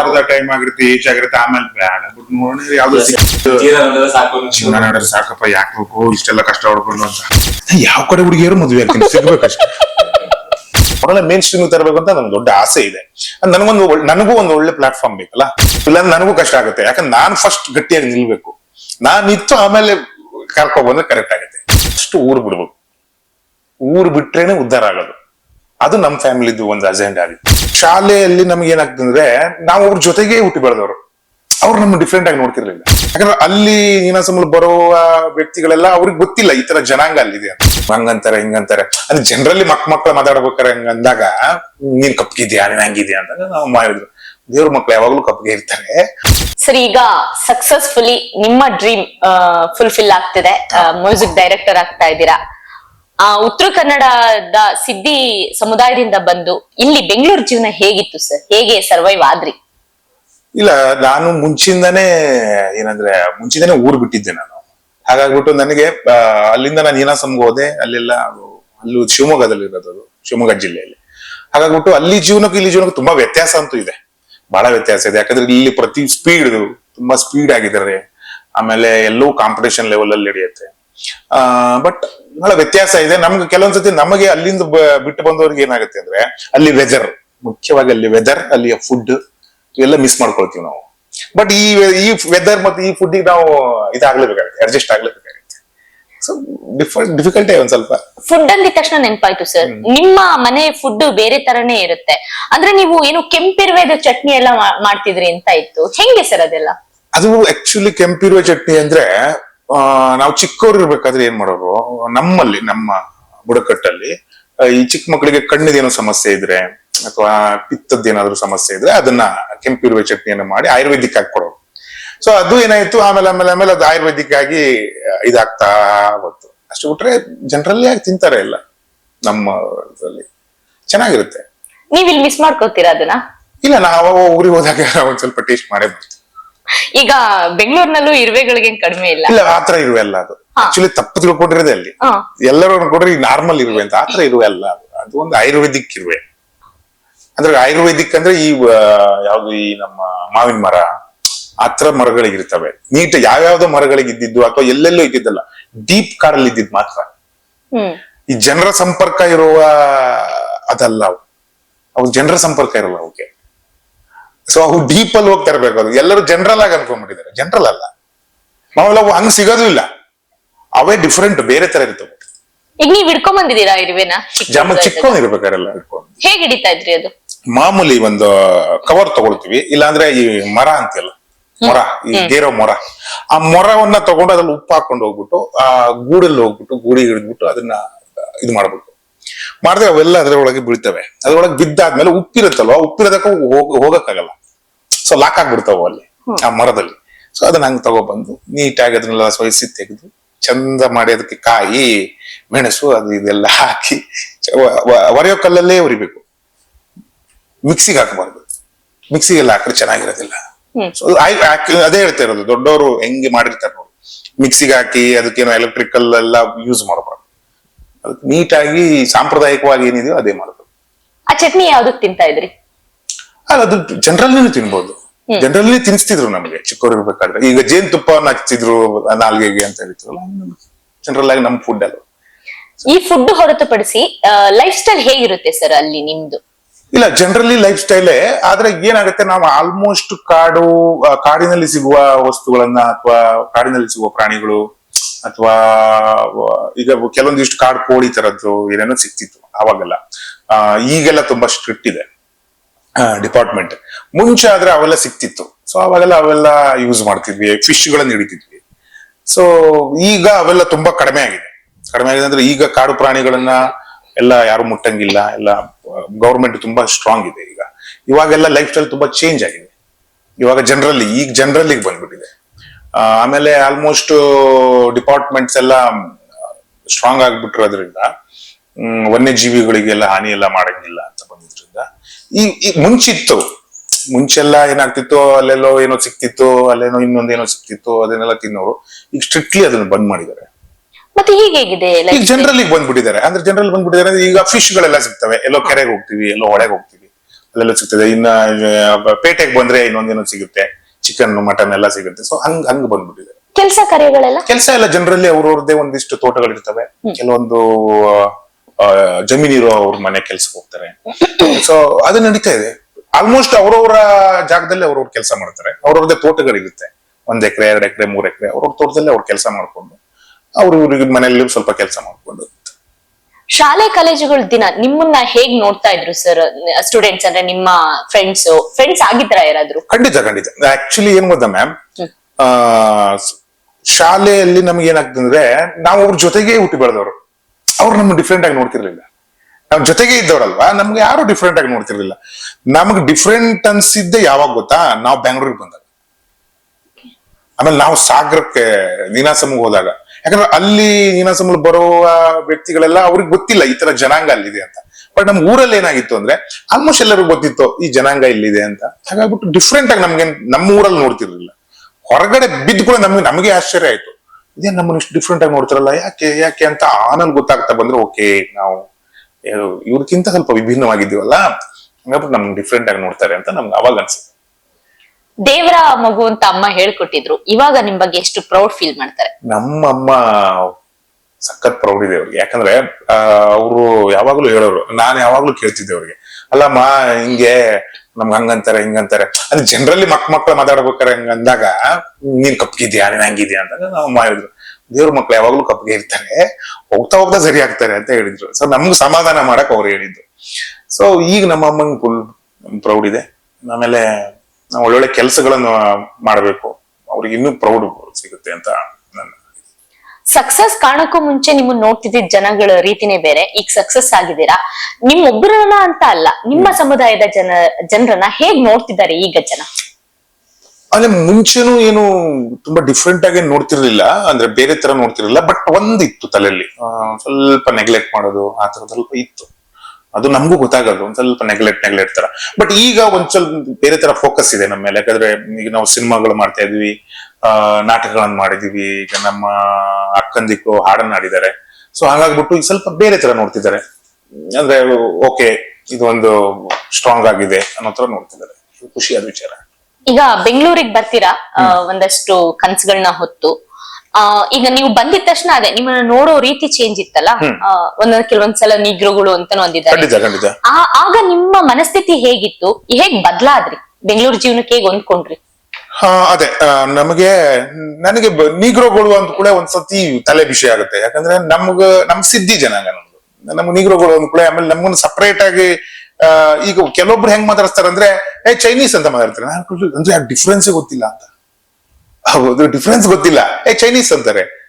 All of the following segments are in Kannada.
ಅರ್ಧ ಟೈಮ್ ಆಗಿರುತ್ತೆ ಏಜ್ ಆಗಿರುತ್ತೆ ಆಮೇಲೆ ಬೇಡ ಬಟ್ ನೋಡಿದ್ರೆ ಯಾವ್ದು ಜೀವನ ನೋಡಿದ್ರೆ ಸಾಕಪ್ಪ ಯಾಕೆ ಹೋಗು ಇಷ್ಟೆಲ್ಲ ಕಷ್ಟ ಹೊಡ್ಕೊಂಡು ಅಂತ. ಯಾವ ಕಡೆ ಹುಡುಗಿಯರು ಮದುವೆ ಆಗ್ತೀನಿ? ಸಿಗ್ಬೇಕಷ್ಟೇ. ಅವರೆಲ್ಲ ಮೇನ್ ಸ್ಟ್ರೀಮ್ ತರಬೇಕು ಅಂತ ನನ್ಗೆ ದೊಡ್ಡ ಆಸೆ ಇದೆ. ಅದ್ ನನಗೊಂದು ನನಗೂ ಒಂದು ಒಳ್ಳೆ ಪ್ಲಾಟ್ಫಾರ್ಮ್ ಬೇಕಲ್ಲ? ಇಲ್ಲ ನನಗೂ ಕಷ್ಟ ಆಗುತ್ತೆ. ಯಾಕಂದ್ರೆ ನಾನು ಫಸ್ಟ್ ಗಟ್ಟಿಯಾಗಿ ನಿಲ್ಬೇಕು. ನಾನ್ ನಿಂತು ಆಮೇಲೆ ಕರ್ಕೊಂಡ್ ಬಂದ್ರೆ ಕರೆಕ್ಟ್ ಆಗುತ್ತೆ. ಫಸ್ಟ್ ಊರು ಬಿಡ್ಬೇಕು. ಊರು ಬಿಟ್ರೇನೆ ಉದ್ಧಾರ ಆಗೋದು. ಅದು ನಮ್ಮ ಫ್ಯಾಮಿಲಿದು ಒಂದು ಅಜೆಂಡಾ ಆಗಿತ್ತು. ಶಾಲೆಯಲ್ಲಿ ನಮ್ಗೆ ಏನಾಗ್ತದೆ ಅಂದ್ರೆ ನಾವು ಅವ್ರ ಜೊತೆಗೆ ಹುಟ್ಟಿ ಬೆಳೆದವರು. ಅವ್ರು ನಮ್ಮ ಡಿಫ್ರೆಂಟ್ ಆಗಿ ನೋಡ್ತಿರ್ಲಿಲ್ಲ. ಯಾಕಂದ್ರೆ ಅಲ್ಲಿ ನೀನಾಸಮಲ್ ಬರುವ ವ್ಯಕ್ತಿಗಳೆಲ್ಲ ಅವ್ರಿಗೆ ಗೊತ್ತಿಲ್ಲ ಈ ತರ ಜನಾಂಗ ಅಲ್ಲಿದೆ ಹಂಗಂತಾರೆ ಹಿಂಗಂತಾರೆ. ಅಂದ್ರೆ ಜನರಲ್ಲಿ ಮಕ್ ಮಕ್ಳ ಮಾತಾಡ್ಬೇಕಾರೆ ಹಂಗ ಅಂದಾಗ ನೀನ್ ಕಪ್ಗಿದ್ಯಾ ನೀನ್ ಹಂಗಿದ್ಯಾ ಅಂತ ನಾವು ಮಾಡಿದ್ರು ದೇವ್ರ ಮಕ್ಳು ಯಾವಾಗ್ಲೂ ಕಪ್ಗೆ ಇರ್ತಾರೆ. ಸರ್ ಈಗ ಸಕ್ಸಸ್ಫುಲಿ ನಿಮ್ಮ ಡ್ರೀಮ್ ಫುಲ್ಫಿಲ್ ಆಗ್ತಿದೆ. ಮ್ಯೂಸಿಕ್ ಡೈರೆಕ್ಟರ್ ಆಗ್ತಾ ಇದ್ದೀರಾ. ಆ ಉತ್ತರ ಕನ್ನಡದ ಸಿದ್ದಿ ಸಮುದಾಯದಿಂದ ಬಂದು ಇಲ್ಲಿ ಬೆಂಗಳೂರು ಜೀವನ ಹೇಗಿತ್ತು ಸರ್? ಹೇಗೆ ಸರ್ವೈವ್ ಆದ್ರಿ? ಇಲ್ಲ, ನಾನು ಮುಂಚಿಂದನೇ ಏನಂದ್ರೆ, ಮುಂಚಿಂದಾನೆ ಊರ್ ಬಿಟ್ಟಿದ್ದೆ ನಾನು. ಹಾಗಾಗ್ಬಿಟ್ಟು ನನಗೆ ಅಲ್ಲಿಂದ ನಾನು ನೀನಾಸಂಗ್ ಹೋದೆ. ಅಲ್ಲೆಲ್ಲ ಅಲ್ಲೂ ಶಿವಮೊಗ್ಗದಲ್ಲಿ ಇರೋದು ಶಿವಮೊಗ್ಗ ಜಿಲ್ಲೆಯಲ್ಲಿ. ಹಾಗಾಗ್ಬಿಟ್ಟು ಅಲ್ಲಿ ಜೀವನಕ್ಕೂ ಇಲ್ಲಿ ಜೀವನಕ್ಕೂ ತುಂಬಾ ವ್ಯತ್ಯಾಸ ಅಂತೂ ಇದೆ. ಬಹಳ ವ್ಯತ್ಯಾಸ ಇದೆ. ಯಾಕಂದ್ರೆ ಇಲ್ಲಿ ಪ್ರತಿ ಸ್ಪೀಡ್ ತುಂಬಾ ಸ್ಪೀಡ್ ಆಗಿದ್ದಾರೆ. ಆಮೇಲೆ ಎಲ್ಲವೂ ಕಾಂಪಿಟೇಷನ್ ಲೆವೆಲ್ ಅಲ್ಲಿ ನಡೆಯುತ್ತೆ. ಬಟ್ ಬಹಳ ವ್ಯತ್ಯಾಸ ಇದೆ. ನಮ್ಗೆ ಕೆಲವೊಂದ್ಸತಿ ನಮಗೆ ಅಲ್ಲಿಂದ ಬಿಟ್ಟು ಬಂದವ್ರಿಗೆ ಏನಾಗುತ್ತೆ ಅಂದ್ರೆ ಅಲ್ಲಿ ವೆದರ್ ಮುಖ್ಯವಾಗಿ ಅಲ್ಲಿ ವೆದರ್ ಅಲ್ಲಿಯ ಫುಡ್ ಎಲ್ಲ ಮಿಸ್ ಮಾಡ್ಕೊಳ್ತೀವಿ ನಾವು. ಬಟ್ ಈ ಈ ವೆದರ್ ಮತ್ತೆ ಈ ಫುಡ್ ನಾವು ಇದಾಗ್ಲೇಬೇಕಾಗುತ್ತೆ ಅಡ್ಜಸ್ಟ್ ಆಗ್ಲೇಬೇಕಾಗುತ್ತೆ. ಸೊ ಡಿಫಿಕಲ್ಟಿ ಒಂದ್ ಸ್ವಲ್ಪ. ಫುಡ್ ಅಂದಿದ ತಕ್ಷಣ ನೆನಪಾಯ್ತು ಸರ್ ನಿಮ್ಮ ಮನೆ ಫುಡ್ ಬೇರೆ ತರನೇ ಇರುತ್ತೆ. ಅಂದ್ರೆ ನೀವು ಏನು ಕೆಂಪಿರುವೆದ ಚಟ್ನಿ ಎಲ್ಲ ಮಾಡ್ತಿದ್ರಿ ಅಂತ ಇತ್ತು. ಹೆಂಗೆ ಸರ್ ಅದೆಲ್ಲ? ಅದು ಆಕ್ಚುಲಿ ಕೆಂಪಿರುವ ಚಟ್ನಿ ಅಂದ್ರೆ ನಾವು ಚಿಕ್ಕವ್ರು ಇರ್ಬೇಕಾದ್ರೆ ಏನ್ ಮಾಡೋರು ನಮ್ಮಲ್ಲಿ ನಮ್ಮ ಬುಡಕಟ್ಟಲ್ಲಿ ಈ ಚಿಕ್ಕ ಮಕ್ಕಳಿಗೆ ಕಣ್ಣಿದೇನೋ ಸಮಸ್ಯೆ ಇದ್ರೆ ಅಥವಾ ಪಿತ್ತದ್ದೇನಾದ್ರೂ ಸಮಸ್ಯೆ ಇದ್ರೆ ಅದನ್ನ ಕೆಂಪಿರುವ ಚಟ್ನಿಯನ್ನು ಮಾಡಿ ಆಯುರ್ವೇದಿಕ್ ಆಗಿ ಕೊಡೋರು ಸೊ ಅದು ಏನಾಯ್ತು? ಆಮೇಲೆ ಆಮೇಲೆ ಆಮೇಲೆ ಅದು ಆಯುರ್ವೇದಿಕ್ ಆಗಿ ಇದಾಗ್ತಾ ಬಂತು. ಅಷ್ಟು ಬಿಟ್ರೆ ಜನರಲ್ಲಿ ಆಗಿ ತಿಂತಾರೆ ಇಲ್ಲ ನಮ್ಮ ಇದ್ರಲ್ಲಿ. ಚೆನ್ನಾಗಿರುತ್ತೆ. ನೀವ್ ಇಲ್ಲಿ ಮಿಸ್ ಮಾಡ್ಕೋತೀರಾ ಅದನ್ನ? ಇಲ್ಲ ನಾವು ಊರಿಗೆ ಹೋದಾಗ ಒಂದ್ ಸ್ವಲ್ಪ ಟೇಸ್ಟ್ ಮಾಡೇ ಬರ್ತೀವಿ. ಈಗ ಬೆಂಗಳೂರಿನಲ್ಲೂ ಇರುವೆಗಳಿಗೆ ಕಡಿಮೆ ಇಲ್ಲ. ಇಲ್ಲ ಆತರ ಇರುವೆ ಅಲ್ಲ ಅದು. ಆಕ್ಚುಲಿ ತಪ್ಪು ತಿಳ್ಕೊಂಡಿರೋದೇ ಅಲ್ಲಿ. ಎಲ್ಲರೂ ಅನ್ಕೊಂಡ್ರೆ ಈ ನಾರ್ಮಲ್ ಇರುವೆ ಅಂತ. ಆತರ ಇರುವೆ ಅಲ್ಲ ಅದು. ಒಂದು ಆಯುರ್ವೇದಿಕ್ ಇರುವೆ. ಅಂದ್ರೆ ಆಯುರ್ವೇದಿಕ್ ಅಂದ್ರೆ ಈ ಯಾವ್ದು ಈ ನಮ್ಮ ಮಾವಿನ ಮರ ಆತರ ಮರಗಳಿಗಿರ್ತವೆ ನೀಟ್ ಯಾವ್ಯಾವ್ದೋ ಮರಗಳಿಗೆ ಇದ್ದಿದ್ದು ಅಥವಾ ಎಲ್ಲೆಲ್ಲೋ ಇದ್ದಿದ್ದಲ್ಲ ಡೀಪ್ ಕಾಡಲ್ಲಿ ಇದ್ದಿದ್ ಮಾತ್ರ. ಈ ಜನರ ಸಂಪರ್ಕ ಇರುವ ಅದಲ್ಲ ಅವು. ಅವು ಜನರ ಸಂಪರ್ಕ ಇರಲ್ಲ ಅವಕ್ಕೆ ಸೊ ಅವು ಡೀಪ್ ಅಲ್ಲಿ ಹೋಗ್ತಾ ಇರ್ಬೇಕು ಅದು. ಎಲ್ಲರೂ ಜನರಲ್ ಆಗಿ ಅನ್ಕೊಂಡ್ಬಿಟ್ಟಿದ್ದಾರೆ. ಜನರಲ್ ಅಲ್ಲ. ಮಾಮೂಲು ಅವು ಹಂಗ್ ಸಿಗೋದು ಇಲ್ಲ. ಅವೇ ಡಿಫ್ರೆಂಟ್ ಬೇರೆ ತರ ಇರ್ತವೆ ಈಗ ನೀವ್ ಹಿಡ್ಕೊಂಡ್ ಬಂದಿದ್ದೀರಾ ಇರುವೆನ? ಜಮ್ಮ ಚಿಕ್ಕವನ್ ಇರ್ಬೇಕಾರೆಲ್ಲ ಹಿಡ್ಕೊಂಡು. ಇದ್ದಾಗ. ಹಿಡಿತಾ ಇದ್ರಿ ಅದು? ಮಾಮೂಲಿ ಒಂದು ಕವರ್ ತಗೊಳ್ತೀವಿ. ಇಲ್ಲಾಂದ್ರೆ ಈ ಮರ ಅಂತೆಲ್ಲ ಮೊರ ಈ ಗೇರೋ ಮೊರ. ಆ ಮೊರವನ್ನ ತಗೊಂಡು ಅದ್ರಲ್ಲಿ ಉಪ್ಪು ಹಾಕೊಂಡು ಹೋಗ್ಬಿಟ್ಟು ಆ ಗೂಡಲ್ಲಿ ಹೋಗ್ಬಿಟ್ಟು ಗೂಡಿಗೆ ಹಿಡಿದ್ಬಿಟ್ಟು ಅದನ್ನ ಇದು ಮಾಡ್ಬೇಕು ಮಾಡಿದ್ರೆ ಅವೆಲ್ಲ ಅದರೊಳಗೆ ಬೀಳ್ತವೆ. ಅದ್ರೊಳಗೆ ಬಿದ್ದಾದ್ಮೇಲೆ ಉಪ್ಪಿರುತ್ತಲ್ವ ಉಪ್ಪಿರೋದಕ್ಕೆ ಹೋಗ ಹೋಗಕ್ಕಾಗಲ್ಲ. ಸೊ ಲಾಕ್ ಆಗ್ಬಿಡ್ತಾವ ಅಲ್ಲಿ ಆ ಮರದಲ್ಲಿ. ಸೊ ಅದನ್ನ ಹಂಗೆ ತಗೋಬಂದು ನೀಟಾಗಿ ಅದನ್ನೆಲ್ಲ ಸೋಯಿಸಿ ತೆಗೆದು ಚಂದ ಮಾಡಿ ಅದಕ್ಕೆ ಕಾಯಿ ಮೆಣಸು ಅದು ಇದೆಲ್ಲ ಹಾಕಿ ಒರೆಯೋ ಕಲ್ಲಲ್ಲೇ ಉರಿಬೇಕು. ಮಿಕ್ಸಿಗೆ ಹಾಕಬಾರ್ದು. ಮಿಕ್ಸಿಗೆಲ್ಲ ಹಾಕಿದ್ರೆ ಚೆನ್ನಾಗಿರೋದಿಲ್ಲ. ಅದೇ ಹೇಳ್ತಾ ಇರೋದು ದೊಡ್ಡವರು ಹೆಂಗೆ ಮಾಡಿರ್ತಾರೆ ನೋಡಿ. ಮಿಕ್ಸಿಗೆ ಹಾಕಿ ಅದಕ್ಕೇನೋ ಎಲೆಕ್ಟ್ರಿಕಲ್ ಎಲ್ಲ ಯೂಸ್ ಮಾಡಬಾರ್ದು. ಅದಕ್ಕೆ ನೀಟಾಗಿ ಸಾಂಪ್ರದಾಯಿಕವಾಗಿ ಏನಿದೆಯೋ ಅದೇ ಮಾಡೋದು. ಆ ಚಟ್ನಿ ಯಾವ್ದಕ್ ತಿಂತಾ ಇದ್ರಿ? ಅಲ್ಲ ಅದು ಜನರಲ್ಲಿನೂ ತಿನ್ಬೋದು. ಜನರಲ್ಲಿ ತಿನ್ಸ್ತಿದ್ರು ನಮಗೆ ಚಿಕ್ಕವರು ಇರ್ಬೇಕಾದ್ರೆ ಈಗ ಜೇನುತುಪ್ಪವನ್ನು ಹಚ್ಚಿದ್ರು ನಾಲ್ಗೆಗೆ ಅಂತ ಹೇಳ್ತಿರಲ್ಲ ಜನರಲ್ ಆಗಿ ನಮ್ಮ ಫುಡ್ ಅದು. ಈ ಫುಡ್ ಹೊರತುಪಡಿಸಿ ಲೈಫ್ ಸ್ಟೈಲ್ ಹೇಗಿರುತ್ತೆ ಸರ್ ಅಲ್ಲಿ ನಿಮ್ದು? ಇಲ್ಲ ಜನರಲಿ ಲೈಫ್ ಸ್ಟೈಲೇ ಆದ್ರೆ ಏನಾಗುತ್ತೆ ನಾವು ಆಲ್ಮೋಸ್ಟ್ ಕಾಡು ಆ, ಕಾಡಿನಲ್ಲಿ ಸಿಗುವ ವಸ್ತುಗಳನ್ನ ಅಥವಾ ಕಾಡಿನಲ್ಲಿ ಸಿಗುವ ಪ್ರಾಣಿಗಳು ಅಥವಾ ಈಗ ಕೆಲವೊಂದಿಷ್ಟು ಕಾಡು ಕೋಳಿ ತರದ್ದು ಏನೇನೋ ಸಿಕ್ತಿತ್ತು ಅವಾಗೆಲ್ಲ ಆ, ಈಗೆಲ್ಲ ತುಂಬಾ ಸ್ಟ್ರಿಕ್ಟ್ ಇದೆ ಡಿಪಾರ್ಟ್ಮೆಂಟ್ ಮುಂಚೆ ಆದ್ರೆ ಅವೆಲ್ಲ ಸಿಕ್ತಿತ್ತು. ಸೊ ಅವಾಗೆಲ್ಲ ಅವೆಲ್ಲ ಯೂಸ್ ಮಾಡ್ತಿದ್ವಿ ಫಿಶ್ ಗಳನ್ನ ಹಿಡಿತಿದ್ವಿ. ಸೊ ಈಗ ಅವೆಲ್ಲ ತುಂಬಾ ಕಡಿಮೆ ಆಗಿದೆ. ಕಡಿಮೆ ಆಗಿದೆ ಅಂದ್ರೆ ಈಗ ಕಾಡು ಪ್ರಾಣಿಗಳನ್ನ ಎಲ್ಲ ಯಾರು ಮುಟ್ಟಂಗಿಲ್ಲ ಎಲ್ಲ ಗೌರ್ಮೆಂಟ್ ತುಂಬಾ ಸ್ಟ್ರಾಂಗ್ ಇದೆ ಈಗ. ಇವಾಗೆಲ್ಲ ಲೈಫ್ ಸ್ಟೈಲ್ ತುಂಬಾ ಚೇಂಜ್ ಆಗಿದೆ. ಇವಾಗ ಜನರಲ್ಲಿ ಈಗ ಜನರಲ್ಲಿಗೆ ಬಂದ್ಬಿಟ್ಟಿದೆ. ಆಮೇಲೆ ಆಲ್ಮೋಸ್ಟ್ ಡಿಪಾರ್ಟ್ಮೆಂಟ್ಸ್ ಎಲ್ಲ ಸ್ಟ್ರಾಂಗ್ ಆಗ್ಬಿಟ್ಟಿರೋದ್ರಿಂದ ವನ್ಯಜೀವಿಗಳಿಗೆಲ್ಲ ಹಾನಿ ಎಲ್ಲ ಮಾಡಂಗಿಲ್ಲ ಅಂತ ಬಂದಿದ್ರಿಂದ. ಈ ಈ ಮುಂಚಿತ್ತು ಮುಂಚೆಲ್ಲ ಏನಾಗ್ತಿತ್ತು ಅಲ್ಲೆಲ್ಲೋ ಏನೋ ಸಿಕ್ತಿತ್ತು ಅಲ್ಲೇನೋ ಇನ್ನೊಂದೇನೋ ಸಿಕ್ತಿತ್ತು ಅದನ್ನೆಲ್ಲ ತಿನ್ನೋರು ಈಗ ಸ್ಟ್ರಿಕ್ಟ್ಲಿ ಅದನ್ನ ಬಂದ್ ಮಾಡಿದ್ದಾರೆ. ಮತ್ತೆ ಹೀಗೇಗಿದೆ ಈಗ ಜನರಲ್ಲಿ ಜನರಲ್ ಬಂದ್ಬಿಟ್ಟಿದ್ದಾರೆ. ಅಂದ್ರೆ ಜನರಲ್ಲಿ ಬಂದ್ಬಿಟ್ಟಿದ್ದಾರೆ ಅಂದ್ರೆ ಈಗ ಫಿಶ್ ಗಳೆಲ್ಲ ಸಿಗ್ತವೆ. ಎಲ್ಲೋ ಕೆರೆಗೆ ಹೋಗ್ತೀವಿ ಎಲ್ಲೋ ಹೊಳೆಗೆ ಹೋಗ್ತೀವಿ. ಅಲ್ಲೆಲ್ಲ ಸಿಗ್ತದೆ. ಇನ್ನ ಪೇಟೆಗೆ ಬಂದ್ರೆ ಇನ್ನೊಂದೇನೋ ಸಿಗುತ್ತೆ. ಚಿಕನ್ ಮಟನ್ ಎಲ್ಲ ಸಿಗುತ್ತೆ. ಸೊ ಹಂಗ್ ಹಂಗ್ ಬಂದ್ಬಿಟ್ಟಿದೆ. ಕೆಲಸ ಕಾರ್ಯಗಳೆಲ್ಲ? ಕೆಲಸ ಎಲ್ಲ ಜನರಲ್ಲಿ ಅವ್ರವ್ರದೇ ಒಂದಿಷ್ಟು ತೋಟಗಳಿರ್ತವೆ. ಕೆಲವೊಂದು ಜಮೀನಿರೋ ಅವ್ರ ಮನೆ ಕೆಲ್ಸಕ್ಕೆ ಹೋಗ್ತಾರೆ. ಸೊ ಅದು ನಡೀತಾ ಇದೆ. ಆಲ್ಮೋಸ್ಟ್ ಅವ್ರವ್ರ ಜಾಗದಲ್ಲಿ ಅವ್ರವ್ರ ಕೆಲಸ ಮಾಡ್ತಾರೆ. ಅವ್ರವ್ರದೇ ತೋಟಗಳಿರುತ್ತೆ. ಒಂದ್ ಎಕರೆ ಎರಡು ಎಕರೆ ಮೂರ್ ಎಕರೆ ಅವ್ರವ್ರ ತೋಟದಲ್ಲಿ ಅವ್ರ ಕೆಲಸ ಮಾಡ್ಕೊಂಡು ಅವ್ರ ಇವ್ರಿಗೆ ಮನೆಯಲ್ಲಿ ಸ್ವಲ್ಪ ಕೆಲಸ ಮಾಡ್ಕೊಂಡು. ಶಾಲೆ ಕಾಲೇಜುಗಳ ದಿನ ನಿಮ್ಮನ್ನ ಹೇಗ್ ನೋಡ್ತಾ ಇದ್ರು ಸರ್ ಸ್ಟೂಡೆಂಟ್ಸ್ ಅಂದ್ರೆ ನಿಮ್ಮ ಫ್ರೆಂಡ್ಸ್ ಫ್ರೆಂಡ್ಸ್ ಆಗಿದ್ರ ಯಾರಾದ್ರು? ಖಂಡಿತ ಖಂಡಿತ. ಆಕ್ಚುಲಿ ಏನ್ ಗೊತ್ತಾ ಮ್ಯಾಮ್. ಶಾಲೆಯಲ್ಲಿ ನಮ್ಗೆ ಏನಾಗ್ತದೆ ಅಂದ್ರೆ ನಾವು ಅವ್ರ ಜೊತೆಗೆ ಹುಟ್ಟಿ ಬೆಳೆದವರು. ಅವ್ರು ನಮ್ಗೆ ಡಿಫ್ರೆಂಟ್ ಆಗಿ ನೋಡ್ತಿರ್ಲಿಲ್ಲ. ನಾವ್ ಜೊತೆಗೆ ಇದ್ದವ್ರಲ್ವಾ? ನಮ್ಗೆ ಯಾರು ಡಿಫ್ರೆಂಟ್ ಆಗಿ ನೋಡ್ತಿರ್ಲಿಲ್ಲ. ನಮ್ಗೆ ಡಿಫ್ರೆಂಟ್ ಅನ್ಸಿದ್ದೆ ಯಾವಾಗ ಗೊತ್ತಾ? ನಾವು ಬೆಂಗಳೂರಿಗೆ ಬಂದಾಗ. ಆಮೇಲೆ ನಾವು ಸಾಗರಕ್ಕೆ ನೀನಾಸಮ್ಗೆ ಹೋದಾಗ. ಯಾಕಂದ್ರೆ ಅಲ್ಲಿ ನೀನಾಸಂಬಳ ಬರುವ ವ್ಯಕ್ತಿಗಳೆಲ್ಲ ಅವ್ರಿಗೆ ಗೊತ್ತಿಲ್ಲ ಈ ತರ ಜನಾಂಗ ಅಲ್ಲಿದೆ ಅಂತ. ಬಟ್ ನಮ್ ಊರಲ್ಲಿ ಏನಾಗಿತ್ತು ಅಂದ್ರೆ ಆಲ್ಮೋಸ್ಟ್ ಎಲ್ಲರಿಗೂ ಗೊತ್ತಿತ್ತು ಈ ಜನಾಂಗ ಇಲ್ಲಿದೆ ಅಂತ. ಹಾಗಾಗ್ಬಿಟ್ಟು ಡಿಫ್ರೆಂಟ್ ಆಗಿ ನಮ್ಗೆ ನಮ್ಮ ಊರಲ್ಲಿ ನೋಡ್ತಿರ್ಲಿಲ್ಲ. ಹೊರಗಡೆ ಬಿದ್ದು ಕೂಡ ನಮ್ಗೆ, ನಮಗೆ ಆಶ್ಚರ್ಯ ಆಯ್ತು. ಇದೇ ನಮ್ಮನ್ನ ಇಷ್ಟು ಡಿಫ್ರೆಂಟ್ ಆಗಿ ನೋಡ್ತಾರಲ್ಲ, ಯಾಕೆ ಯಾಕೆ ಅಂತ ಆನಂದ್ ಗೊತ್ತಾಗ್ತಾ ಬಂದ್ರೆ ಓಕೆ ನಾವು ಇವ್ರಕ್ಕಿಂತ ಸ್ವಲ್ಪ ವಿಭಿನ್ನವಾಗಿದ್ದೀವಲ್ಲ, ಹಂಗಾಗ್ಬಿಟ್ಟು ನಮ್ಗೆ ಡಿಫ್ರೆಂಟ್ ಆಗಿ ನೋಡ್ತಾರೆ ಅಂತ ನಮ್ಗೆ ಅವಾಗ ಅನ್ಸುತ್ತೆ. ದೇವರ ಮಗು ಅಂತ ಅಮ್ಮ ಹೇಳ್ಕೊಟ್ಟಿದ್ರು. ಇವಾಗ ನಿಮ್ ಬಗ್ಗೆ ಎಷ್ಟು ಪ್ರೌಡ್ ಫೀಲ್ ಮಾಡ್ತಾರೆ? ನಮ್ಮಮ್ಮ ಸಖತ್ ಪ್ರೌಡ್ ಇದೆ ಅವ್ರಿಗೆ. ಯಾಕಂದ್ರೆ ಅವರು ಯಾವಾಗ್ಲೂ ಹೇಳೋರು, ನಾನು ಯಾವಾಗ್ಲೂ ಕೇಳ್ತಿದ್ದೆ ಅವ್ರಿಗೆ. ಅಲ್ಲಮ್ಮ, ಹಿಂಗೆ, ನಮ್ಗೆ ಹಂಗಂತಾರೆ, ಹಿಂಗಂತಾರೆ. ಅಂದ್ರೆ ಜನರಲಿ ಮಕ್ ಮಕ್ಳು ಮಾತಾಡ್ಬೇಕಾರೆ ಹಂಗ ಅಂದಾಗ, ನೀನ್ ಕಪ್ಗಿದ್ಯಾ ನೀನ್ ಹಂಗಿದ್ಯಾ ಅಂತ ನಮ್ಮ ಅಮ್ಮ ಹೇಳಿದ್ರು. ದೇವ್ರ ಮಕ್ಳು ಯಾವಾಗ್ಲೂ ಕಪ್ಗೆ ಇರ್ತಾರೆ, ಹೋಗ್ತಾ ಹೋಗ್ತಾ ಸರಿ ಆಗ್ತಾರೆ ಅಂತ ಹೇಳಿದ್ರು. ಸೊ ನಮ್ಗ್ ಸಮಾಧಾನ ಮಾಡಕ್ ಅವ್ರು ಹೇಳಿದ್ರು ಸೊ ಈಗ ನಮ್ಮ ಅಮ್ಮಂಗ್ ಫುಲ್ ಪ್ರೌಡ್ ಇದೆ. ಆಮೇಲೆ ನಾವು ಒಳ್ಳೊಳ್ಳೆ ಕೆಲಸಗಳನ್ನು ಮಾಡಬೇಕು. ಅವ್ರಿಗೆ ಇನ್ನೂ ಪ್ರೌಡ್ ಸಿಗುತ್ತೆ ಅಂತ ನನ್ನ ಸಕ್ಸಸ್ ಕಾಣಕ್ಕೂ ಮುಂಚೆ ನಿಮ್ಮನ್ನ ನೋಡ್ತಿದ್ದ ಜನಗಳ ರೀತಿನೇ ಬೇರೆ. ಈಗ ಸಕ್ಸಸ್ ಆಗಿದ್ದೀರಾ? ನಿಮ್ ಒಬ್ಬರನ್ನ ಅಂತ ಅಲ್ಲ ನಿಮ್ಮ ಸಮುದಾಯದ ಜನ ಜನರನ್ನ ಹೇಗ್ ನೋಡ್ತಿದ್ದಾರೆ ಈಗ ಜನ? ಅಂದ್ರೆ ಮುಂಚೆನೂ ಏನು ತುಂಬಾ ಡಿಫ್ರೆಂಟ್ ಆಗಿ ನೋಡ್ತಿರ್ಲಿಲ್ಲ ಅಂದ್ರೆ ಬೇರೆ ತರ ನೋಡ್ತಿರ್ಲಿಲ್ಲ ಬಟ್ ಒಂದಿತ್ತು ತಲೆಯಲ್ಲಿ. ಸ್ವಲ್ಪ ನೆಗ್ಲೆಕ್ಟ್ ಮಾಡೋದು ಆ ತರ ಸ್ವಲ್ಪ ಇತ್ತು. ಅದು ನಮಗೂ ಗೊತ್ತಾಗಲ್ಲ ಒಂದ್ ಸ್ವಲ್ಪ ನೆಗ್ಲೆಕ್ಟ್ ನೆಗ್ಲೆಕ್ಟ್ ತರ. ಬಟ್ ಈಗ ಒಂದ್ ಸ್ವಲ್ಪ ಬೇರೆ ತರ ಫೋಕಸ್ ಇದೆ ನಮ್ಮ ಮೇಲೆ. ಯಾಕಂದ್ರೆ ಈಗ ನಾವು ಸಿನಿಮಾಗಳು ಮಾಡ್ತಾ ಇದ್ವಿ, ಆ ನಾಟಕಗಳನ್ನ ಮಾಡಿದೀವಿ. ಈಗ ನಮ್ಮ ಅಕ್ಕಂದಿಕ್ಕು ಹಾಡನ್ನ ಆಡಿದ್ದಾರೆ ಸೊ ಹಾಗಾಗ್ಬಿಟ್ಟು ಈಗ ಸ್ವಲ್ಪ ಬೇರೆ ತರ ನೋಡ್ತಿದ್ದಾರೆ. ಅಂದ್ರೆ ಓಕೆ ಇದೊಂದು ಸ್ಟ್ರಾಂಗ್ ಆಗಿದೆ ಅನ್ನೋ ತರ ನೋಡ್ತಿದ್ದಾರೆ. ಖುಷಿಯಾದ ವಿಚಾರ. ಈಗ ಬೆಂಗಳೂರಿಗೆ ಬರ್ತೀರಾ? ಒಂದಷ್ಟು ಕನ್ಸುಗಳನ್ನ ಹೊತ್ತು. ಆ, ಈಗ ನೀವು ಬಂದಿದ ತಕ್ಷಣ ಅದೇ ನಿಮ್ಮನ್ನ ನೋಡೋ ರೀತಿ ಚೇಂಜ್ ಇತ್ತಲ್ಲ? ಒಂದೊಂದ್ ಕೆಲವೊಂದ್ಸಲ ನಿಗ್ರಗಳು ಅಂತಾನು ಅಂದಿದ್ದಾರೆ. ಆ- ಆಗ ನಿಮ್ಮ ಮನಸ್ಥಿತಿ ಹೇಗಿತ್ತು? ಹೇಗ್ ಬದ್ಲಾದ್ರಿ? ಬೆಂಗಳೂರು ಜೀವನಕ್ಕೆ ಹೇಗ್ ಹೊಂದ್ಕೊಂಡ್ರಿ? ಹಾ ಅದೇ ನಮಗೆ ನನಗೆ ನೀಗ್ರೋಗಳು ಅಂತ ಕೂಡ ಒಂದ್ಸತಿ ತಲೆ ವಿಷಯ ಆಗುತ್ತೆ. ಯಾಕಂದ್ರೆ ನಮ್ಗ ನಮ್ ಸಿದ್ಧಿ ಜನಾಂಗ ನಮ್ದು. ನಮ್ಗೆ ನೀಗ್ರೋಗಳು ಅಂದ ಕೂಡ ಆಮೇಲೆ ನಮ್ಗೊಂದು ಸಪರೇಟ್ ಆಗಿ ಈಗ ಕೆಲವೊಬ್ರು ಹೆಂಗ್ ಮಾತಾಡ್ತಾರಂದ್ರೆ ಏ ಚೈನೀಸ್ ಅಂತ ಮಾತಾಡ್ತಾರೆ. ಅಂದ್ರೆ ಯಾಕೆ ಡಿಫ್ರೆನ್ಸ್ ಗೊತ್ತಿಲ್ಲ? ಅಂತ. ಹೌದು ಡಿಫ್ರೆನ್ಸ್ ಗೊತ್ತಿಲ್ಲ. ಏ ಚೈನೀಸ್ ಅಂತಾರೆ.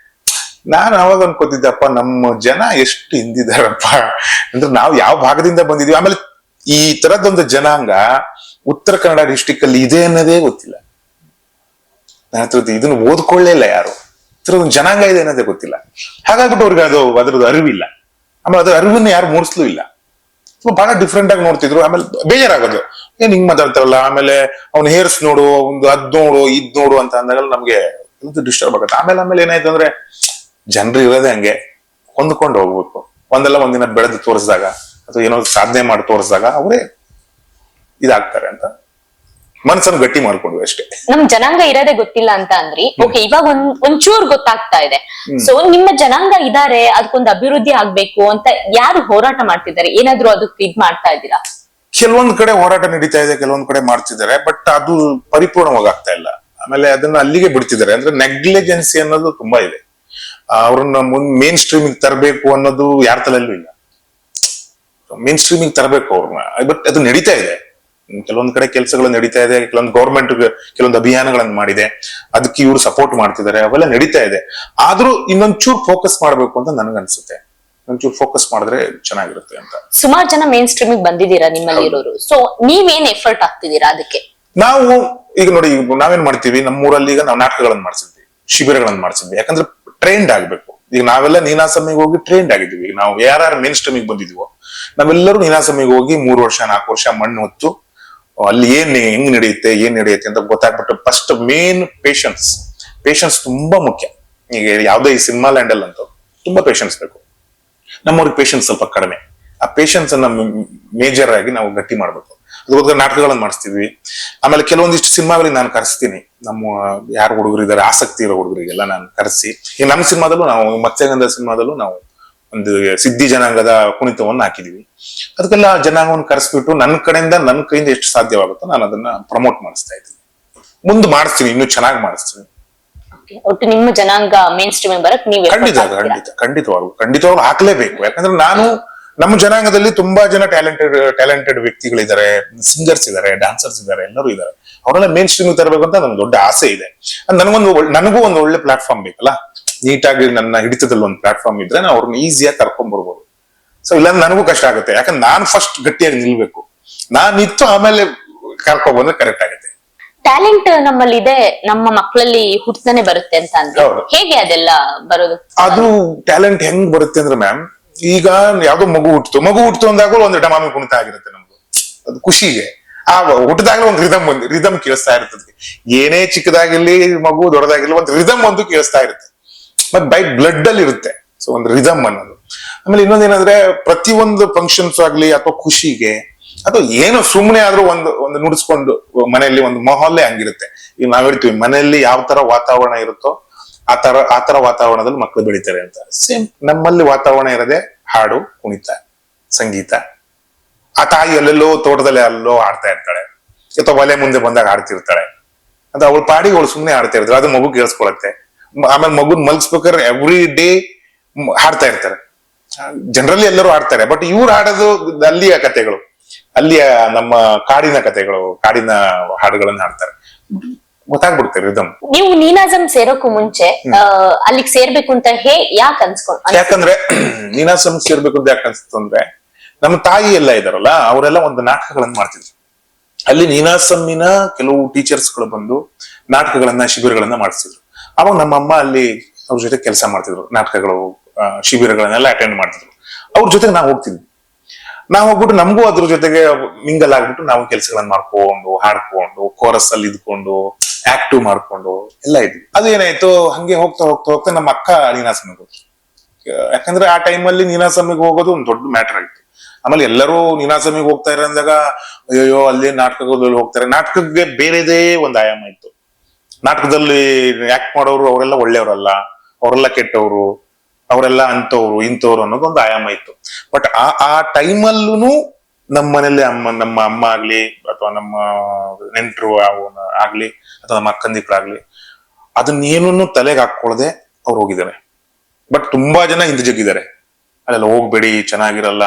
ನಾನು ಅವಾಗ ಅನ್ಕೋತಿದ್ದಪ್ಪ ನಮ್ಮ ಜನ ಎಷ್ಟು ಹಿಂದಿದಾರಪ್ಪ. ಅಂದ್ರೆ ನಾವು ಯಾವ ಭಾಗದಿಂದ ಬಂದಿದೀವಿ? ಆಮೇಲೆ ಈ ತರದೊಂದು ಜನಾಂಗ ಉತ್ತರ ಕನ್ನಡ ಡಿಸ್ಟಿಕ್ ಅಲ್ಲಿ ಇದೆ ಅನ್ನೋದೇ ಗೊತ್ತಿಲ್ಲ. ನನ್ನ ಹತ್ರ ಇದನ್ನ ಓದ್ಕೊಳ್ಳೇ ಇಲ್ಲ ಯಾರು. ಒಂದು ಜನಾಂಗ ಇದೆ ಅನ್ನೋದೇ ಗೊತ್ತಿಲ್ಲ. ಹಾಗಾಗ್ಬಿಟ್ಟು ಅವ್ರಿಗೆ ಅದು, ಅದ್ರದ್ದು ಅರಿವಿಲ್ಲ. ಆಮೇಲೆ ಅದ್ರ ಅರಿವನ್ನ ಯಾರು ಮೂಡಿಸ್ಲೂ ಇಲ್ಲ. ಬಹಳ ಡಿಫ್ರೆಂಟ್ ಆಗಿ ನೋಡ್ತಿದ್ರು. ಆಮೇಲೆ ಬೇಜಾರಾಗೋದು. ಏನ್ ಹಿಂಗ್ ಮಾತಾಡ್ತಾರಲ್ಲ? ಆಮೇಲೆ ಅವ್ನ ಹೇರ್ಸ್ ನೋಡು ಒಂದು ಅದ್ ನೋಡು ಇದ್ ನೋಡು ಅಂತ ಅಂದಾಗ ನಮ್ಗೆ ಡಿಸ್ಟರ್ಬ್ ಆಗುತ್ತೆ. ಆಮೇಲೆ ಆಮೇಲೆ ಏನಾಯ್ತು ಅಂದ್ರೆ ಜನರು ಇರೋದೇ ಹಂಗೆ. ಹೊಂದ್ಕೊಂಡು ಹೋಗ್ಬೇಕು. ಒಂದಲ್ಲ ಒಂದಿನ ಬೆಳೆದು ತೋರಿಸಿದಾಗ ಅಥವಾ ಏನೋ ಸಾಧನೆ ಮಾಡಿ ತೋರಿಸಿದಾಗ ಅವರೇ ಇದಾಗ್ತಾರೆ ಅಂತ. ಮನಸ್ಸನ್ನು ಗಟ್ಟಿ ಮಾಡ್ಕೊಂಡ್ವಿ ಅಷ್ಟೇ. ನಮ್ ಜನಾಂಗ ಇರೋದೇ ಗೊತ್ತಿಲ್ಲ ಅಂತ ಅಂದ್ರಿ. ಓಕೆ ಇವಾಗ ಒಂದ್ ಒಂಚೂರ್ ಗೊತ್ತಾಗ್ತಾ ಇದೆ. ಸೊ ನಿಮ್ಮ ಜನಾಂಗ ಇದಾರೆ ಅದಕ್ಕೊಂದು ಅಭಿವೃದ್ಧಿ ಆಗ್ಬೇಕು ಅಂತ ಯಾರು ಹೋರಾಟ ಮಾಡ್ತಿದ್ದಾರೆ? ಏನಾದ್ರು ಅದಕ್ಕೆ ಇದ್ ಮಾಡ್ತಾ ಇದ್ದೀರಾ? ಕೆಲವೊಂದ್ ಕಡೆ ಹೋರಾಟ ನಡೀತಾ ಇದೆ, ಕೆಲವೊಂದು ಕಡೆ ಮಾಡ್ತಿದ್ದಾರೆ ಬಟ್ ಅದು ಪರಿಪೂರ್ಣವಾಗಿ ಆಗ್ತಾ ಇಲ್ಲ. ಆಮೇಲೆ ಅದನ್ನ ಅಲ್ಲಿಗೆ ಬಿಡ್ತಿದ್ದಾರೆ. ಅಂದ್ರೆ ನೆಗ್ಲಿಜೆನ್ಸಿ ಅನ್ನೋದು ತುಂಬಾ ಇದೆ. ಅವ್ರನ್ನ ಮುಂದ್ ಮೇನ್ ಸ್ಟ್ರೀಮಿಗೆ ತರಬೇಕು ಅನ್ನೋದು ಯಾರ ತಲೆಯಲ್ಲೂ ಇಲ್ಲ. ಮೇನ್ ಸ್ಟ್ರೀಮಿಂಗ್ ತರಬೇಕು ಅವ್ರನ್ನ. ಬಟ್ ಅದು ನಡೀತಾ ಇದೆ. ಕೆಲವೊಂದು ಕಡೆ ಕೆಲಸಗಳು ನಡೀತಾ ಇದೆ, ಕೆಲವೊಂದು ಗೌರ್ಮೆಂಟ್ ಕೆಲವೊಂದು ಅಭಿಯಾನಗಳನ್ನು ಮಾಡಿದೆ, ಅದಕ್ಕೆ ಇವರು ಸಪೋರ್ಟ್ ಮಾಡ್ತಿದ್ದಾರೆ, ಅವೆಲ್ಲ ನಡೀತಾ ಇದೆ. ಆದ್ರೂ ಇನ್ನೊಂಚೂರು ಫೋಕಸ್ ಮಾಡ್ಬೇಕು ಅಂತ ನನ್ಗನ್ಸುತ್ತೆ. ಒಂಚೂರು ಫೋಕಸ್ ಮಾಡಿದ್ರೆ ಚೆನ್ನಾಗಿರುತ್ತೆ ಅಂತ. ಸುಮಾರು ಜನ ಮೇನ್ ಸ್ಟ್ರೀಮಿಗೆ ಬಂದಿದ್ದೀರಾ ನಿಮ್ಮಲ್ಲಿ ಇರೋರು ಸೊ ನೀವೇನ್ ಎಫರ್ಟ್ ಆಗ್ತಿದ್ದೀರಾ ಅದಕ್ಕೆ? ನಾವು ಈಗ ನೋಡಿ ನಾವೇನ್ ಮಾಡ್ತೀವಿ ನಮ್ಮೂರಲ್ಲಿ ಈಗ ನಾವು ನಾಟಕಗಳನ್ನ ಮಾಡಿಸಿದ್ವಿ ಶಿಬಿರಗಳನ್ನ ಮಾಡಿಸಿದ್ವಿ. ಯಾಕಂದ್ರೆ ಟ್ರೈನ್ಡ್ ಆಗ್ಬೇಕು. ಈಗ ನಾವೆಲ್ಲ ನೀನಾಸಮಿಗೆ ಹೋಗಿ ಟ್ರೈನ್ಡ್ ಆಗಿದ್ವಿ ನಾವು ಯಾರ್ಯಾರು ಮೇನ್ ಸ್ಟ್ರೀಮಿಗೆ ಬಂದಿದ್ವೋ ನಾವೆಲ್ಲರೂ ನೀನಾಸಮಿಗೆ ಹೋಗಿ ಮೂರು ವರ್ಷ ನಾಲ್ಕು ವರ್ಷ ಮಣ್ಣು ಹೊತ್ತು ಅಲ್ಲಿ ಏನ್ ಹೆಂಗ್ ನಡೆಯುತ್ತೆ ಏನ್ ನಡೆಯುತ್ತೆ ಅಂತ ಗೊತ್ತಾಗ್ಬಿಟ್ಟು ಫಸ್ಟ್ ಮೇನ್ ಪೇಷನ್ಸ್ ಪೇಷನ್ಸ್ ತುಂಬಾ ಮುಖ್ಯ. ಈಗ ಯಾವ್ದೇ ಈ ಸಿನಿಮಾ ಲ್ಯಾಂಡ್ ಅಂತೂ ತುಂಬಾ ಪೇಷನ್ಸ್ ಬೇಕು. ನಮ್ಮವ್ರಿಗೆ ಪೇಷನ್ಸ್ ಸ್ವಲ್ಪ ಕಡಿಮೆ. ಆ ಪೇಷನ್ಸ್ ಅನ್ನ ಮೇಜರ್ ಆಗಿ ನಾವು ಗಟ್ಟಿ ಮಾಡ್ಬೇಕು. ಅದಕ್ಕೋಸ್ಕರ ನಾಟಕಗಳನ್ನು ಮಾಡಿಸ್ತಿದ್ವಿ ಆಮೇಲೆ ಕೆಲವೊಂದಿಷ್ಟು ಸಿನಿಮಾಗಳಿಗೆ ನಾನು ಕರೆಸ್ತೀನಿ. ನಮ್ಮ ಯಾರು ಹುಡುಗರು ಇದ್ದಾರೆ ಆಸಕ್ತಿ ಇರೋ ಹುಡುಗರಿಗೆಲ್ಲ ನಾನು ಕರೆಸಿ. ಈ ನಮ್ಮ ಸಿನಿಮಾದಲ್ಲೂ ನಾವು ಮತ್ಸ್ಯಗಂಧ ಸಿನಿಮಾದಲ್ಲೂ ನಾವು ಒಂದು ಸಿದ್ಧಿ ಜನಾಂಗದ ಕುಣಿತವನ್ನು ಹಾಕಿದೀವಿ. ಅದಕ್ಕೆಲ್ಲ ಜನಾಂಗವನ್ನು ಕರೆಸ್ಬಿಟ್ಟು ನನ್ನ ಕಡೆಯಿಂದ, ನನ್ನ ಕೈಯಿಂದ ಎಷ್ಟು ಸಾಧ್ಯವಾಗುತ್ತೋ ನಾನು ಅದನ್ನ ಪ್ರಮೋಟ್ ಮಾಡಿಸ್ತಾ ಇದ್ದೀನಿ. ಮುಂದೆ ಮಾಡಿಸ್ತೀನಿ, ಇನ್ನೂ ಚೆನ್ನಾಗಿ ಮಾಡಿಸ್ತೀನಿ. ಒಟ್ಟು ನಿಮ್ಮ ಜನಾಂಗ ಮೇನ್ ಸ್ಟ್ರೀಮ್ ಬರಕ್ ನೀವು ಖಂಡಿತ ಖಂಡಿತ ಖಂಡಿತವಾಗ್ಲು ಖಂಡಿತವಾಗ್ಲು ಹಾಕ್ಲೇಬೇಕು. ಯಾಕಂದ್ರೆ ನಾನು ನಮ್ಮ ಜನಾಂಗದಲ್ಲಿ ತುಂಬಾ ಜನ ಟ್ಯಾಲೆಂಟೆಡ್ ಟ್ಯಾಲೆಂಟೆಡ್ ವ್ಯಕ್ತಿಗಳಿದ್ದಾರೆ ಸಿಂಗರ್ಸ್ ಇದ್ದಾರೆ ಡಾನ್ಸರ್ಸ್ ಇದ್ದಾರೆ ಎಲ್ಲರೂ ಇದ್ದಾರೆ. ಅವರೆಲ್ಲ ಮೇನ್ ಸ್ಟ್ರೀಮ್ ತರಬೇಕು ಅಂತ ನನ್ಗೆ ದೊಡ್ಡ ಆಸೆ ಇದೆ. ನನಗೊಂದು ನನಗೂ ಒಂದು ಒಳ್ಳೆ ಪ್ಲಾಟ್ಫಾರ್ಮ್ ಬೇಕಲ್ಲ? ನೀಟಾಗಿ ನನ್ನ ಹಿಡಿತದಲ್ಲಿ ಒಂದು ಪ್ಲಾಟ್ಫಾರ್ಮ್ ಇದ್ರೆ ನಾವು ಅವ್ರನ್ನ ಈಸಿಯಾಗಿ ಕರ್ಕೊಂಡ್ ಬರ್ಬೋದು. ಸೊ ಇಲ್ಲಾಂದ್ರೆ ನನಗೂ ಕಷ್ಟ ಆಗುತ್ತೆ. ಯಾಕಂದ್ರೆ ನಾನು ಫಸ್ಟ್ ಗಟ್ಟಿಯಾಗಿ ನಿಲ್ಬೇಕು. ನಾನ್ ಇತ್ತು ಆಮೇಲೆ ಕರ್ಕೊಂಡ್ಬಂದ್ರೆ ಕರೆಕ್ಟ್ ಆಗುತ್ತೆ. ಟ್ಯಾಲೆಂಟ್ ನಮ್ಮಲ್ಲಿ ಇದೆ ನಮ್ಮ ಮಕ್ಕಳಲ್ಲಿ ಹುಟ್ಟದನೆ ಬರುತ್ತೆ ಅಂತ ಅಂದ್ರೆ. ಹೌದು. ಹೇಗೆ ಅದೆಲ್ಲ ಬರೋದು? ಅದು ಟ್ಯಾಲೆಂಟ್ ಹೆಂಗ್ ಬರುತ್ತೆ ಅಂದ್ರೆ ಮ್ಯಾಮ್ ಈಗ ಯಾವ್ದೋ ಮಗು ಹುಟ್ಟಿತು ಮಗು ಹುಟ್ಟಿತು ಅಂದಾಗ ಒಂದು ಡಮಾಮಿ ಕುಣಿತ ಆಗಿರುತ್ತೆ ನಮ್ದು. ಅದು ಖುಷಿಗೆ. ಆ ಹುಟ್ಟದಾಗ ಒಂದು ರಿದಮ್ ಒಂದು ರಿದಮ್ ಕೇಳಿಸ್ತಾ ಇರ್ತದೆ. ಏನೇ ಚಿಕ್ಕದಾಗಿರ್ಲಿ ಮಗು ದೊಡ್ಡದಾಗಿರ್ಲಿ ಒಂದು ರಿದಮ್ ಒಂದು ಕೇಳಿಸ್ತಾ ಇರುತ್ತೆ. ಮತ್ತೆ ಬೈ ಬ್ಲಡ್ ಅಲ್ಲಿ ಇರುತ್ತೆ. ಸೊ ಒಂದು ರಿದಮ್ ಅನ್ನೋದು. ಆಮೇಲೆ ಇನ್ನೊಂದೇನಂದ್ರೆ ಪ್ರತಿಯೊಂದು ಫಂಕ್ಷನ್ಸ್ ಆಗ್ಲಿ ಅಥವಾ ಖುಷಿಗೆ ಅಥವಾ ಏನೋ ಸುಮ್ಮನೆ ಆದ್ರೂ ಒಂದು ಒಂದು ನುಡಿಸ್ಕೊಂಡು ಮನೆಯಲ್ಲಿ ಒಂದು ಮಾಹೋಲ್ಲೇ ಹಂಗಿರುತ್ತೆ. ಈಗ ನಾವ್ ಹೇಳ್ತೀವಿ, ಮನೆಯಲ್ಲಿ ಯಾವ ತರ ವಾತಾವರಣ ಇರುತ್ತೋ ಆ ತರ ಆ ತರ ವಾತಾವರಣದಲ್ಲಿ ಮಕ್ಕಳು ಬೆಳಿತಾರೆ ಅಂತ. ಸೇಮ್ ನಮ್ಮಲ್ಲಿ ವಾತಾವರಣ ಇರದೆ ಹಾಡು, ಕುಣಿತ, ಸಂಗೀತ. ಆ ತಾಯಿ ಅಲ್ಲೆಲ್ಲೋ ತೋಟದಲ್ಲಿ ಅಲ್ಲೋ ಆಡ್ತಾ ಇರ್ತಾಳೆ. ಅಥವಾ ಒಲೆ ಮುಂದೆ ಬಂದಾಗ ಆಡ್ತಿರ್ತಾಳೆ ಅಂತ ಅವಳ ಪಾಡಿ ಅವಳು ಸುಮ್ಮನೆ ಆಡ್ತಾ ಇರ್ತಾರೆ. ಅದು ಮಗು ಕೇಳಿಸ್ಕೊಳತ್ತೆ. ಆಮೇಲೆ ಮಗುನ್ ಮಲ್ಸ್ಬೇಕಾದ್ರೆ ಎವ್ರಿ ಡೇ ಹಾಡ್ತಾ ಇರ್ತಾರೆ. ಜನರಲಿ ಎಲ್ಲರೂ ಆಡ್ತಾರೆ ಬಟ್ ಇವ್ರು ಆಡೋದು ಅಲ್ಲಿಯ ಕಥೆಗಳು ಅಲ್ಲಿಯ ನಮ್ಮ ಕಾಡಿನ ಕಥೆಗಳು ಕಾಡಿನ ಹಾಡುಗಳನ್ನ ಹಾಡ್ತಾರೆ. ಗೊತ್ತಾಗ್ಬಿಡ್ತಾರೆ ರಿದಮ್ ನೀವು ನೀನಾಜಂ ಸೇರೋಕ್ಕೂ ಮುಂಚೆ ಅಲ್ಲಿಗೆ ಸೇರ್ಬೇಕು ಅಂತ ಹೇ ಯಾಕೆ ಅನ್ಸ್ಕೊಂಡ್ ಯಾಕಂದ್ರೆ ನೀನಾಸಂ ಸೇರ್ಬೇಕು ಅಂತ ಯಾಕೆ ಅನ್ಸ್ತು ಅಂದ್ರೆ ನಮ್ಮ ತಾಯಿ ಎಲ್ಲ ಇದಾರಲ್ಲ ಅವರೆಲ್ಲ ಒಂದು ನಾಟಕಗಳನ್ನ ಮಾಡ್ತಿದ್ರು. ಅಲ್ಲಿ ನೀನಾಸಮ್ಮಿನ ಕೆಲವು ಟೀಚರ್ಸ್ಗಳು ಬಂದು ನಾಟಕಗಳನ್ನ ಶಿಬಿರಗಳನ್ನ ಮಾಡಿಸ್ತಿದ್ರು ಅವಾಗ ನಮ್ಮಮ್ಮ ಅಲ್ಲಿ ಅವ್ರ ಜೊತೆ ಕೆಲಸ ಮಾಡ್ತಿದ್ರು ನಾಟಕಗಳು ಶಿಬಿರಗಳನ್ನೆಲ್ಲ ಅಟೆಂಡ್ ಮಾಡ್ತಿದ್ರು. ಅವ್ರ ಜೊತೆಗೆ ನಾವು ಹೋಗ್ತಿದ್ವಿ. ನಾವು ಹೋಗ್ಬಿಟ್ಟು ನಮಗೂ ಅದ್ರ ಜೊತೆಗೆ ಮಿಂಗಲ್ ಆಗ್ಬಿಟ್ಟು ನಾವು ಕೆಲಸಗಳನ್ನ ಮಾಡ್ಕೊಂಡು, ಹಾಡ್ಕೊಂಡು ಕೋರಸ್ ಅಲ್ಲಿ ಇದ್ಕೊಂಡು ಆಕ್ಟಿವ್ ಮಾಡ್ಕೊಂಡು ಎಲ್ಲ ಇದ್ವಿ. ಅದು ಏನಾಯ್ತು? ಹಂಗೆ ಹೋಗ್ತಾ ಹೋಗ್ತಾ ಹೋಗ್ತಾ ನಮ್ಮ ಅಕ್ಕ ನೀನಾಸಮಿಗೆ ಹೋದ್ರು. ಯಾಕಂದ್ರೆ ಆ ಟೈಮಲ್ಲಿ ನೀನಾಸಮಿಗೆ ಹೋಗೋದು ಒಂದು ದೊಡ್ಡ ಮ್ಯಾಟರ್ ಆಗಿತ್ತು. ಆಮೇಲೆ ಎಲ್ಲರೂ ನೀನಾಸಮಿಗೆ ಹೋಗ್ತಾ ಇರೋ ಅಂದಾಗ ಅಯ್ಯೋ ಅಲ್ಲಿ ನಾಟಕದಲ್ಲಿ ಹೋಗ್ತಾರೆ. ನಾಟಕಕ್ಕೆ ಬೇರೆದೇ ಒಂದು ಆಯಾಮ ಇತ್ತು. ನಾಟಕದಲ್ಲಿ ಆಕ್ಟ್ ಮಾಡೋರು ಅವರೆಲ್ಲ ಒಳ್ಳೆಯವರಲ್ಲ, ಅವರೆಲ್ಲ ಕೆಟ್ಟವರು. ಅವರೆಲ್ಲ ಅಂತವ್ರು ಇಂಥವ್ರು ಅನ್ನೋದೊಂದು ಆಯಾಮ ಇತ್ತು. ಬಟ್ ಆ ಆ ಟೈಮಲ್ಲೂ ನಮ್ಮ ಮನೇಲಿ ಅಮ್ಮ, ನಮ್ಮ ಅಮ್ಮ ಆಗ್ಲಿ, ಅಥವಾ ನಮ್ಮ ನೆಂಟರು ಆಗ್ಲಿ, ಅಥವಾ ನಮ್ಮ ಅಕ್ಕಂದಿಕ್ಳಾಗ್ಲಿ ಅದನ್ನೇನನ್ನು ತಲೆಗೆ ಹಾಕೊಳ್ಳದೆ ಅವ್ರು ಹೋಗಿದ್ದಾರೆ. ಬಟ್ ತುಂಬಾ ಜನ ಹಿಂದೆ ಜಗ್ಗಿದ್ದಾರೆ. ಅಲ್ಲೆಲ್ಲ ಹೋಗ್ಬೇಡಿ, ಚೆನ್ನಾಗಿರಲ್ಲ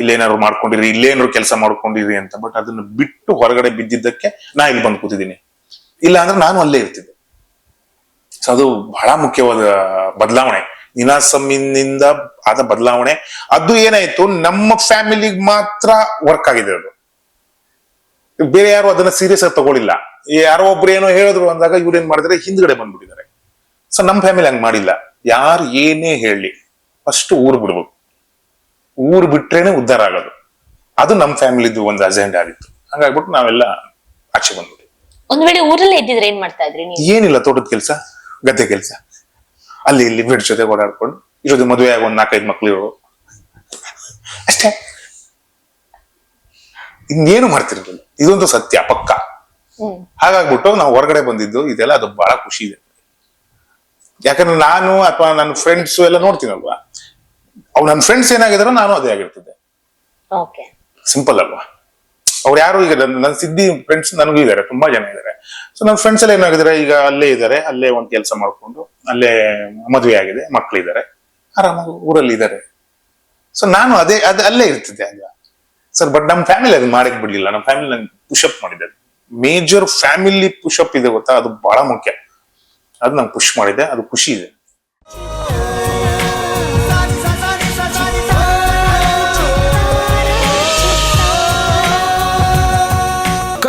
ಇಲ್ಲೇನಾದ್ರು ಮಾಡ್ಕೊಂಡಿರಿ ಇಲ್ಲೇನಾದ್ರು ಕೆಲಸ ಮಾಡ್ಕೊಂಡಿರಿ ಅಂತ. ಬಟ್ ಅದನ್ನ ಬಿಟ್ಟು ಹೊರಗಡೆ ಬಿದ್ದಿದ್ದಕ್ಕೆ ನಾ ಇಲ್ಲಿ ಬಂದು ಕೂತಿದ್ದೀನಿ. ಇಲ್ಲ ಅಂದ್ರೆ ನಾನು ಅಲ್ಲೇ ಇರ್ತಿದ್ದೆ. ಸೊ ಅದು ಬಹಳ ಮುಖ್ಯವಾದ ಬದಲಾವಣೆ. ನಿನಾಸಮ್ಮಿನಿಂದ ಆದ ಬದಲಾವಣೆ. ಅದು ಏನಾಯ್ತು? ನಮ್ಮ ಫ್ಯಾಮಿಲಿಗೆ ಮಾತ್ರ ವರ್ಕ್ ಆಗಿದೆ ಅದು. ಬೇರೆ ಯಾರು ಅದನ್ನ ಸೀರಿಯಸ್ ಆಗಿ ತಗೊಳ್ಳಿಲ್ಲ. ಯಾರೋ ಒಬ್ರು ಏನೋ ಹೇಳಿದ್ರು ಅಂದಾಗ ಇವ್ರು ಏನ್ ಮಾಡಿದ್ರೆ ಹಿಂದ್ಗಡೆ ಬಂದ್ಬಿಟ್ಟಿದ್ದಾರೆ. ಸೊ ನಮ್ಮ ಫ್ಯಾಮಿಲಿ ಹಂಗ್ ಮಾಡಿಲ್ಲ. ಯಾರು ಏನೇ ಹೇಳಿ ಫಸ್ಟ್ ಊರ್ ಬಿಡ್ಬೇಕು. ಊರ್ ಬಿಟ್ರೇನೆ ಉದ್ಧಾರ ಆಗೋದು. ಅದು ನಮ್ಮ ಫ್ಯಾಮಿಲಿದು ಒಂದು ಅಜೆಂಡಾ ಆಗಿತ್ತು. ಹಂಗಾಗ್ಬಿಟ್ಟು ನಾವೆಲ್ಲ ಆಚೆ ಬಂದ್ಬಿಟ್ಟು ಒಂದ್ ವೇಳೆ ಊರಲ್ಲೇ ಇದ್ದಿದ್ರೆ ಏನ್ ಮಾಡ್ತಾ ಇದ್ರಿ ಏನಿಲ್ಲ ತೋಟದ ಕೆಲಸ ಗದ್ದೆ ಕೆಲಸ. ಅಲ್ಲಿ ಇಲ್ಲಿ ಬಿಡ್ ಜೊತೆ ಓಡಾಡ್ಕೊಂಡು. ಇರೋದು ಮದುವೆ ಆಗ ಒಂದ್ ನಾಲ್ಕೈದು ಮಕ್ಳು ಇರೋ ಅಷ್ಟೇ. ಇನ್ನೇನು ಮಾಡ್ತಿರ್ಲಿಲ್ಲ ಇದೊಂದು ಸತ್ಯ ಪಕ್ಕ. ಹಾಗಾಗ್ಬಿಟ್ಟು ನಾವು ಹೊರಗಡೆ ಬಂದಿದ್ದು ಇದೆಲ್ಲ ಅದು ಬಹಳ ಖುಷಿ ಇದೆ. ಯಾಕಂದ್ರೆ ನಾನು ಅಥವಾ ನನ್ನ ಫ್ರೆಂಡ್ಸ್ ಎಲ್ಲ ನೋಡ್ತೀನಲ್ವಾ? ಅವ್ ನನ್ನ ಫ್ರೆಂಡ್ಸ್ ಏನಾಗಿದಾರೋ ನಾನು ಅದೇ ಆಗಿರ್ತದೆ. ಸಿಂಪಲ್ ಅಲ್ವಾ? ಅವ್ರು ಯಾರು ಈಗ ನನ್ನ ಸಿದ್ಧಿ ಫ್ರೆಂಡ್ಸ್ ನನಗೂ ಇದ್ದಾರೆ, ತುಂಬಾ ಜನ ಇದ್ದಾರೆ. ಸೊ ನನ್ನ ಫ್ರೆಂಡ್ಸ್ ಎಲ್ಲ ಏನಾಗಿದ್ದಾರೆ, ಈಗ ಅಲ್ಲೇ ಇದ್ದಾರೆ, ಅಲ್ಲೇ ಒಂದು ಕೆಲಸ ಮಾಡ್ಕೊಂಡು, ಅಲ್ಲೇ ಮದುವೆ ಆಗಿದೆ ಮಕ್ಕಳಿದ್ದಾರೆ ಆರಾಮಾಗಿ ಊರಲ್ಲಿ ಇದ್ದಾರೆ. ಸೊ ನಾನು ಅದೇ ಅದೇ ಅಲ್ಲೇ ಇರ್ತಿದ್ದೆ ಆಗ. ಸರ್ ಬಟ್ ನಮ್ಮ ಫ್ಯಾಮಿಲಿ ಅದು ಮಾಡಕ್ ಬಿಡ್ಲಿಲ್ಲ. ನಮ್ಮ ಫ್ಯಾಮಿಲಿ ನಂಗೆ ಪುಷಪ್ ಮಾಡಿದೆ. ಮೇಜರ್ ಫ್ಯಾಮಿಲಿ ಪುಷಪ್ ಇದೆ ಗೊತ್ತಾ? ಅದು ಬಹಳ ಮುಖ್ಯ. ಅದು ನಂಗೆ ಪುಷ್ ಮಾಡಿದೆ, ಅದು ಖುಷಿ ಇದೆ.